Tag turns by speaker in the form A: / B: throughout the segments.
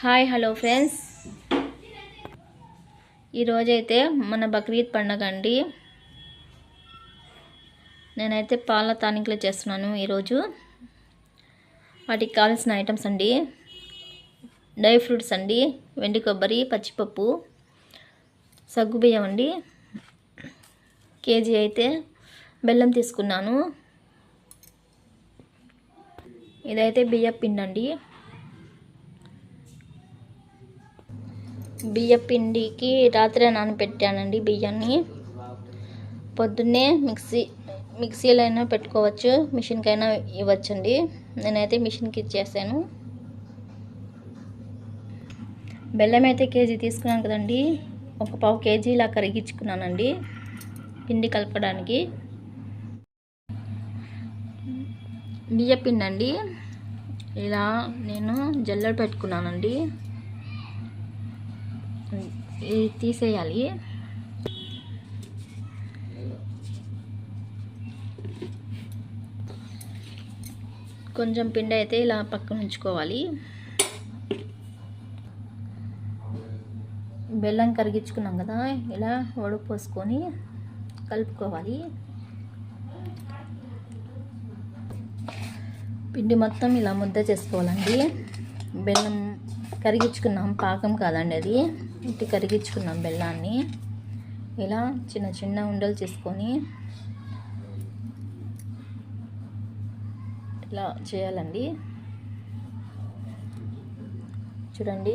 A: Hi hello friends. ఈరోజైతే మన బక్రీద్ పండగ అండి. నేనైతే పాల తానికలు చేస్తున్నాను ఈరోజు. వాటికి కావాల్సిన ఐటమ్స్ అండి. డ్రై ఫ్రూట్స్ అండి వెండి కొబ్బరి పచ్చిపప్పు సగ్గుబియ్యం అండి. కేజీ అయితే బెల్లం తీసుకున్నాను. ఇదైతే బియ్యం పిండి అండి. బియ్య పిండికి రాత్రే నానబెట్టానండి బియ్యాన్ని. పొద్దున్నే మిక్సీ మిక్సీలో అయినా పెట్టుకోవచ్చు మిషన్కి అయినా ఇవ్వచ్చండి. నేనైతే మిషన్కి ఇచ్చేసాను. బెల్లం అయితే కేజీ తీసుకున్నాను కదండి. ఒక పావు కేజీ ఇలా కరిగించుకున్నానండి పిండి కలపడానికి. బియ్య పిండి అండి ఇలా నేను జల్లెడ పెట్టుకున్నానండి. తీసేయాలి. కొంచెం పిండి అయితే ఇలా పక్కన ఉంచుకోవాలి. బెల్లం కరిగించుకున్నాం కదా ఇలా వడుపు పోసుకొని కలుపుకోవాలి. పిండి మొత్తం ఇలా ముద్ద చేసుకోవాలండి. బెల్లం కరిగించుకున్నాం పాకం కాదండి అది. ఇట్టి కరిగించుకున్నాం బెల్లాన్ని. ఇలా చిన్న చిన్న ఉండలు చేసుకొని ఇలా చేయాలండి. చూడండి.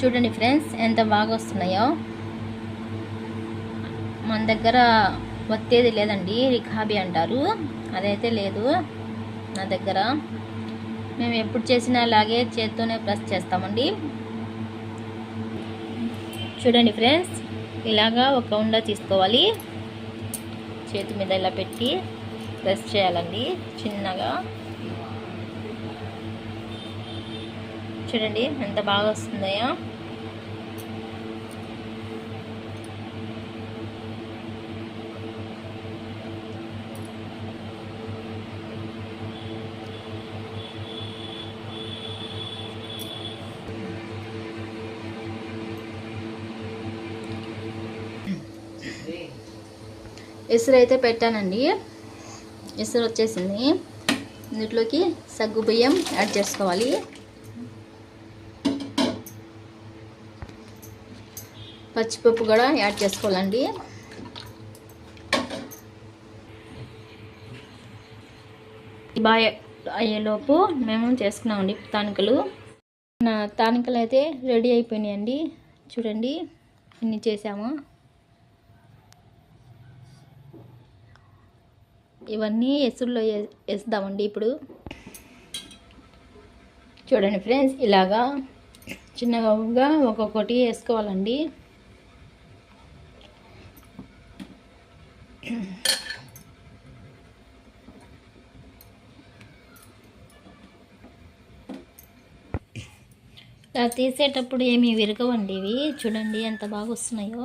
A: చూడండి ఫ్రెండ్స్ ఎంత బాగా వస్తున్నాయో. మన దగ్గర వచ్చేది లేదండి రిఖాబీ అంటారు. అదైతే లేదు నా దగ్గర. మేము ఎప్పుడు చేసినా అలాగే చేత్తోనే ప్రెస్ చేస్తామండి. చూడండి ఫ్రెండ్స్ ఇలాగా ఒక ఉండ తీసుకోవాలి. చేతి మీద ఇలా పెట్టి ప్రెస్ చేయాలండి చిన్నగా. చూడండి ఎంత బాగా వస్తుందో ఎసురు అయితే పెట్టానండి. ఎసురు వచ్చేసింది. దీంట్లోకి సగ్గు బియ్యం యాడ్ చేసుకోవాలి. పచ్చిపప్పు కూడా యాడ్ చేసుకోవాలండి. బాగా అయ్యేలోపు మేము చేసుకున్నామండి తానికలు. నా తానికలు అయితే రెడీ అయిపోయినాయండి. చూడండి ఇన్ని చేసాము. ఇవన్నీ ఎసురులో వేస్తామండి ఇప్పుడు. చూడండి ఫ్రెండ్స్ ఇలాగా చిన్నగా ఒక్కొక్కటి వేసుకోవాలండి ఇలా తీసేటప్పుడు ఏమి విరగవండి ఇవి. చూడండి ఎంత బాగా వస్తున్నాయో.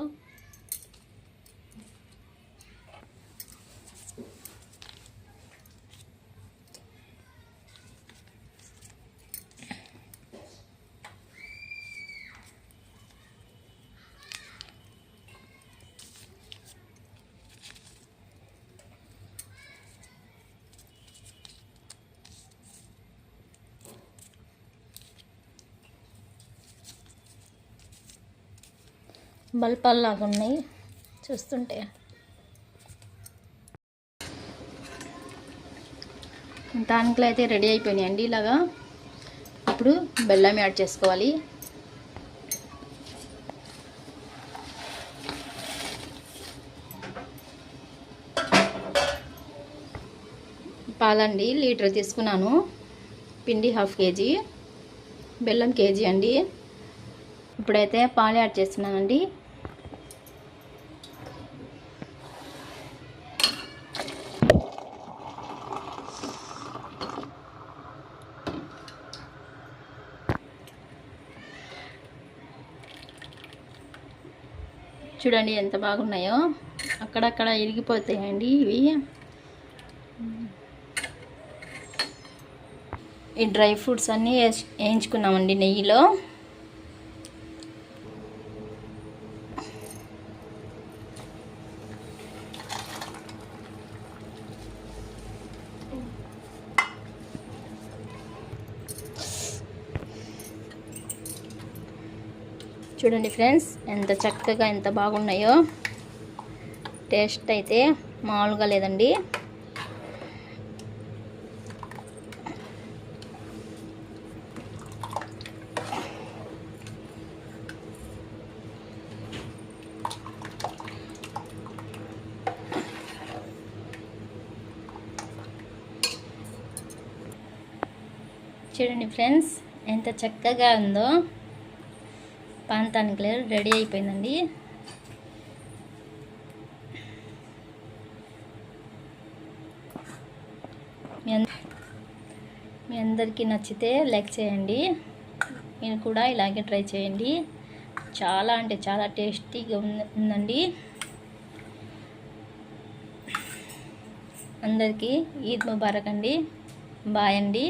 A: బల్పాల్లాగా ఉన్నాయి. చూస్తుంటే. తానికలు అయితే రెడీ అయిపోయినాయండి ఇలాగా. ఇప్పుడు బెల్లం యాడ్ చేసుకోవాలి. పాలండి లీటర్ తీసుకున్నాను. పిండి హాఫ్ కేజీ. బెల్లం కేజీ అండి. ఇప్పుడైతే పాలు యాడ్ చేస్తున్నానండి. చూడండి ఎంత బాగున్నాయో. అక్కడక్కడ ఇరిగిపోతాయండి ఇవి. ఈ డ్రై ఫ్రూట్స్ అన్నీ వేయించుకున్నామండి నెయ్యిలో. చూడండి ఫ్రెండ్స్ ఎంత చక్కగా ఎంత బాగున్నాయో. టేస్ట్ అయితే మామూలుగా లేదండి. చూడండి ఫ్రెండ్స్ ఎంత చక్కగా ఉందో. పాంతానికి లేదు రెడీ అయిపోయిందండి. మీ అందరికీ నచ్చితే లైక్ చేయండి. మీరు కూడా ఇలాగే ట్రై చేయండి. చాలా అంటే చాలా టేస్టీగా ఉందండి. అందరికీ ఈద్ ముబారక్ అండి. బాయ్ అండి.